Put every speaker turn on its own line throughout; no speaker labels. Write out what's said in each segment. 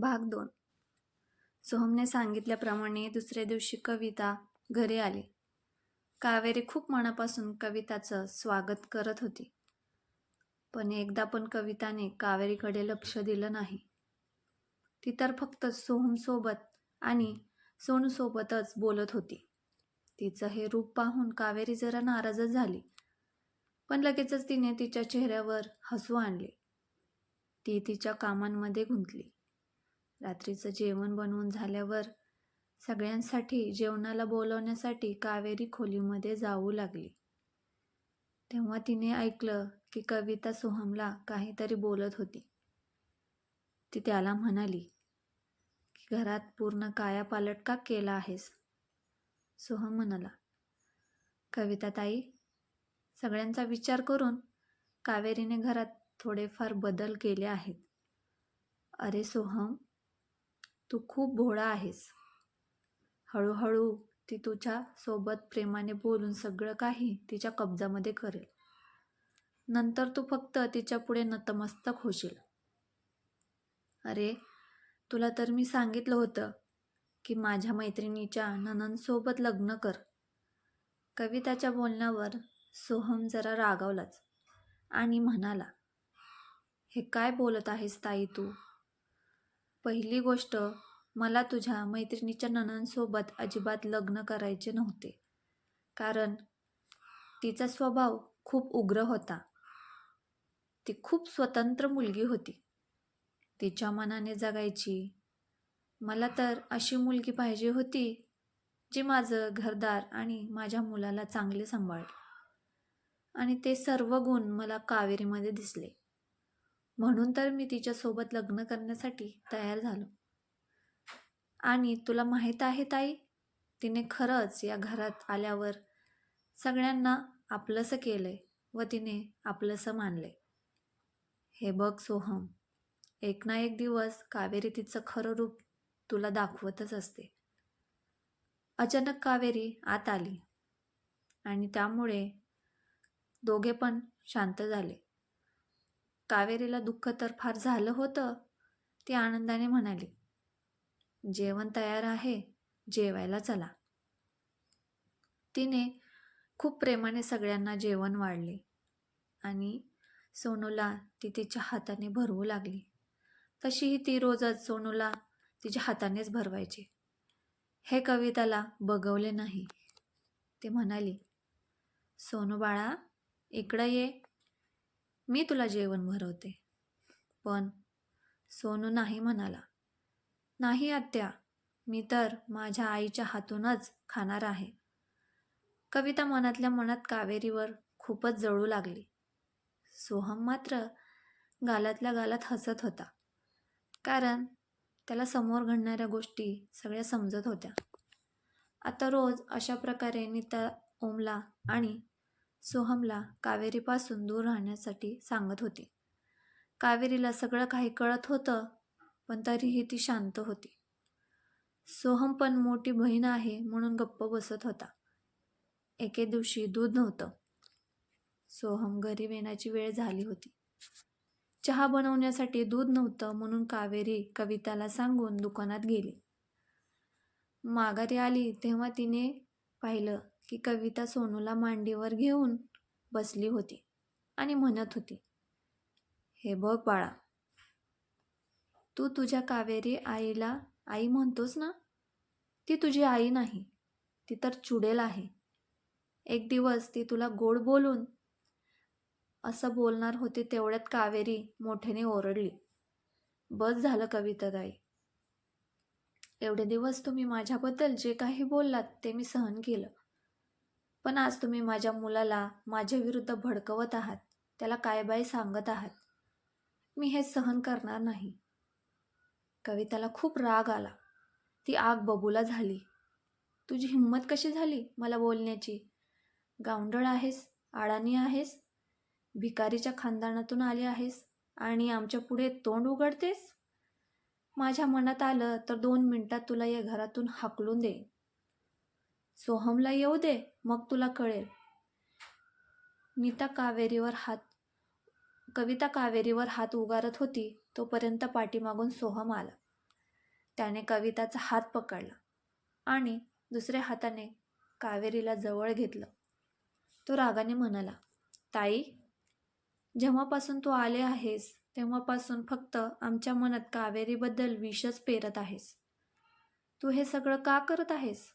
भाग दोन. सोहमने सांगितल्याप्रमाणे दुसऱ्या दिवशी कविता घरी आली. कावेरी खूप मनापासून कविताचं स्वागत करत होती. पण एकदा पण कविताने कावेरीकडे लक्ष दिलं नाही. ती तर फक्त सोहमसोबत आणि सोनूसोबतच बोलत होती. तिचं हे रूप पाहून कावेरी जरा नाराजच झाली. पण लगेचच तिने तिच्या चेहऱ्यावर हसू आणले. ती तिच्या कामांमध्ये गुंतली. रात्रीचं जेवण बनवून झाल्यावर सगळ्यांसाठी जेवणाला बोलवण्यासाठी कावेरी खोलीमध्ये जाऊ लागली. तेव्हा तिने ऐकलं की कविता सोहमला काहीतरी बोलत होती. ती त्याला म्हणाली की घरात पूर्ण कायापालट का केला आहेस? सोहम म्हणाला कविता ताई सगळ्यांचा विचार करून कावेरीने घरात थोडेफार बदल केले आहेत. अरे सोहम तू खूप भोळा आहेस. हळूहळू ती तुझ्या सोबत प्रेमाने बोलून सगळं काही तिच्या कब्जामध्ये करेल. नंतर तू फक्त तिच्या पुढे नतमस्तक होशील. अरे तुला तर मी सांगितलं होतं की माझ्या मैत्रिणीच्या ननंदसोबत लग्न कर. कविताच्या बोलण्यावर सोहम जरा रागावलाच आणि म्हणाला हे काय बोलत आहेस ताई तू? पहिली गोष्ट मला तुझ्या मैत्रिणीच्या नणांसोबत अजिबात लग्न करायचे नव्हते. कारण तिचा स्वभाव खूप उग्र होता. ती खूप स्वतंत्र मुलगी होती. तिच्या मनाने जगायची. मला तर अशी मुलगी पाहिजे होती जी माझं घरदार आणि माझ्या मुलाला चांगले सांभाळ आणि ते सर्व गुण मला कावेरीमध्ये दिसले. म्हणून तर मी तिच्यासोबत लग्न करण्यासाठी तयार झालो. आणि तुला माहीत आहे ताई तिने खरंच या घरात आल्यावर सगळ्यांना आपलंसं केलंय व तिने आपलंसं मानलंय. हे बघ सोहम एक ना एक दिवस कावेरी तिचं खरं रूप तुला दाखवतच असते. अचानक कावेरी आत आली आणि त्यामुळे दोघे पण शांत झाले. कावेरीला दुःख तर फार झालं होतं ती आनंदाने म्हणाली जेवण तयार आहे जेवायला चला. तिने खूप प्रेमाने सगळ्यांना जेवण वाढले आणि सोनूला ती तिच्या हाताने भरवू लागली. तशीही ती रोजच सोनूला तिच्या हातानेच भरवायची. हे कविताला बघवले नाही. ते म्हणाली सोनू बाळा इकडं ये. मी तुला जेवण भरवते. पण सोनू नाही म्हणाला. नाही आत्या मी तर माझ्या आईच्या हातूनच खाणार आहे. कविता मनातल्या मनात कावेरीवर खूपच जळू लागली. सोहम मात्र गालातल्या गालात हसत होता. कारण त्याला समोर घडणाऱ्या गोष्टी सगळ्या समजत होत्या. आता रोज अशा प्रकारे नीता ओमला आणि सोहमला कावेरीपासून दूर राहण्यासाठी सांगत होती. कावेरीला सगळं काही कळत होतं पण तरीही ती शांत होती. सोहम पण मोठी बहीण आहे म्हणून गप्प बसत होता. एके दिवशी दूध नव्हतं. सोहम घरी येण्याची वेळ झाली होती. चहा बनवण्यासाठी दूध नव्हतं म्हणून कावेरी कविताला सांगून दुकानात गेली. माघारी आली तेव्हा तिने पाहिलं की कविता सोनूला मांडीवर घेऊन बसली होती आणि म्हणत होती हे बघ बाळा तू तुझ्या कावेरी आईला आई म्हणतोस ना? ती तुझी आई नाही ती तर चुडेल आहे. एक दिवस ती तुला गोड बोलून असं बोलणार होती तेवढ्यात कावेरी मोठ्याने ओरडली. बस झालं कविताताई एवढे दिवस तुम्ही माझ्याबद्दल जे काही बोललात ते मी सहन केलं. पण आज तुम्ही माझ्या मुलाला माझ्या विरुद्ध भडकवत आहात त्याला काय बाय सांगत आहात? मी हे सहन करणार नाही. कविताला खूप राग आला. ती आग बबूला झाली. तुझी हिंमत कशी झाली मला बोलण्याची? गावंडळ आहेस आडाणी आहेस भिकारीच्या खानदानातून आली आहेस आणि आमच्या पुढे तोंड उघडतेस? माझ्या मनात आलं तर दोन मिनिटात तुला या घरातून हाकलून दे सोहमला येऊ दे मग तुला कळेल नीता कावेरीवर हात कविता कावेरीवर हात उगारत होती तोपर्यंत पाठीमागून सोहम आला. त्याने कविताचा हात पकडला आणि दुसऱ्या हाताने कावेरीला जवळ घेतलं. तो रागाने म्हणाला ताई जेव्हापासून तू आले आहेस तेव्हापासून फक्त आमच्या मनात कावेरीबद्दल विषच पेरत आहेस. तू हे सगळं का करत आहेस?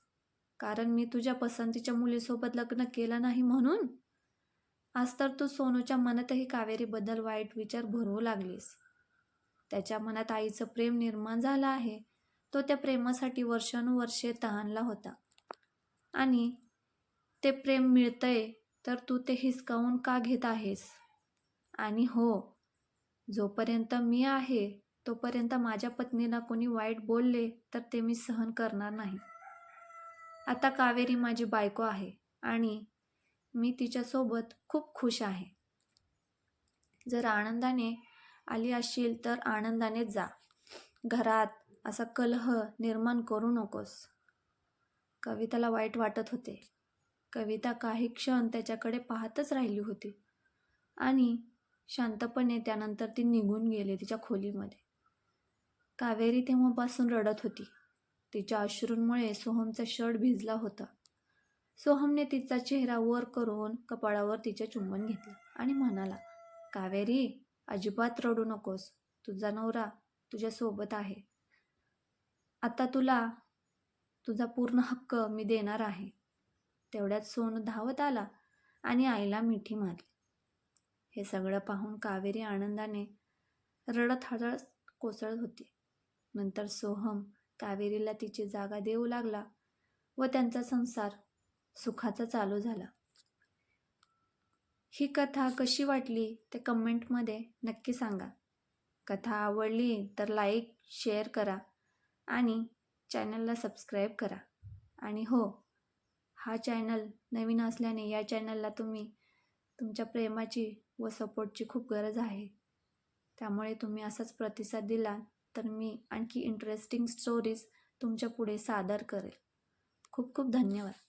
कारण मी तुझ्या पसंतीच्या मुलीसोबत लग्न केलं नाही म्हणून आज तर तू सोनूच्या मनातही कावेरीबद्दल वाईट विचार भरवू लागलीस. त्याच्या मनात आईचं प्रेम निर्माण झालं आहे. तो त्या प्रेमासाठी वर्षानुवर्षे तहानला होता. आणि ते प्रेम मिळतंय तर तू ते हिसकावून का घेत आहेस? आणि हो जोपर्यंत मी आहे तोपर्यंत माझ्या पत्नीला कोणी वाईट बोलले तर ते मी सहन करणार नाही. आता कावेरी माझी बायको आहे आणि मी तिच्यासोबत खूप खुश आहे. जर आनंदाने आली असशील तर आनंदाने जा. घरात असा कलह निर्माण करू नकोस. कविताला वाईट वाटत होते. कविता काही क्षण त्याच्याकडे पाहतच राहिली होती आणि शांतपणे त्यानंतर ती निघून गेली तिच्या खोलीमध्ये. कावेरी तेव्हापासून रडत होती. तिच्या अश्रूंमुळे सोहमचा शर्ट भिजला होता. सोहमने तिचा चेहरा वर करून कपाळावर तिचे चुंबन घेतलं आणि म्हणाला कावेरी अजिबात रडू नकोस. तुझा नवरा तुझ्यासोबत आहे. आता तुला तुझा पूर्ण हक्क मी देणार आहे. तेवढ्यात सोन धावत आला आणि आईला मिठी मारली. हे सगळं पाहून कावेरी आनंदाने रडत हळद कोसळत होती. नंतर सोहम कावेरीला तिची जागा देऊ लागला व त्यांचा संसार सुखाचा चालू झाला. ही कथा कशी वाटली ते कमेंटमध्ये नक्की सांगा. कथा आवडली तर लाईक शेअर करा आणि चॅनलला सबस्क्राईब करा. आणि हो हा चॅनल नवीन असल्याने या चॅनलला तुम्ही तुमच्या प्रेमाची व सपोर्टची खूप गरज आहे. त्यामुळे तुम्ही असाच प्रतिसाद दिला तर मी आणखी इंटरेस्टिंग स्टोरीज तुमच्यापुढे सादर करेल. खूप खूप धन्यवाद.